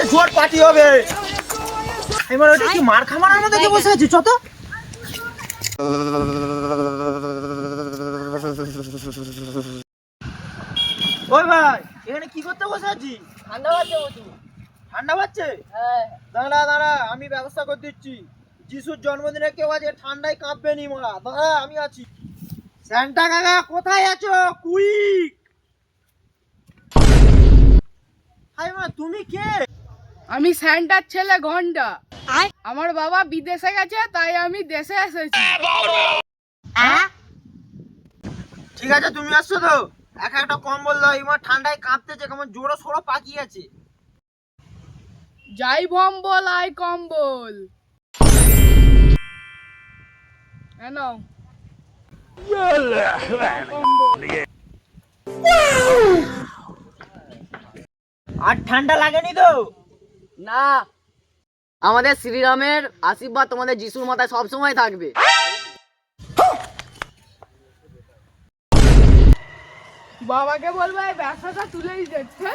আজ জোর পার্টি হবে। আমি ওটা কি মার খামারের মধ্যে কে বসে আছে? চত ওই ভাই এখানে কি করতে বসে আছি? ঠান্ডা বাজছে বধু ঠান্ডা পাচ্ছে হ্যাঁ। দাঁড়া দাঁড়া আমি ব্যবস্থা করে দিচ্ছি। যিশুর জন্মদিনে কেউ আছে ঠান্ডায় কাঁপবে নি মোরা। দাঁড়া আমি আছি। স্যান্টা কাকা কোথায় আছো? কুইক। হাই মা তুমি কে? আমি স্যান্টার ছেলে ঘণ্টা আমার বাবা বিদেশে গেছে তাই আমি দেশে এসেছি। ঠিক আছে তুমি আসছো তো? এক একটা কম্বল দাও এবার ঠান্ডায় কাঁপতেছে কেমন জোরো সোড়ো পাকি আছে যাই বম্বল আই কম্বল। কেন আর ঠান্ডা লাগেনি তো? না। আমাদের শ্রীরামের আশীর্বাদ তোমাদের যিশুর মাথায় সবসময় থাকবে। বাবাকে বলব ব্যবসাটা তুলেই দেখছে।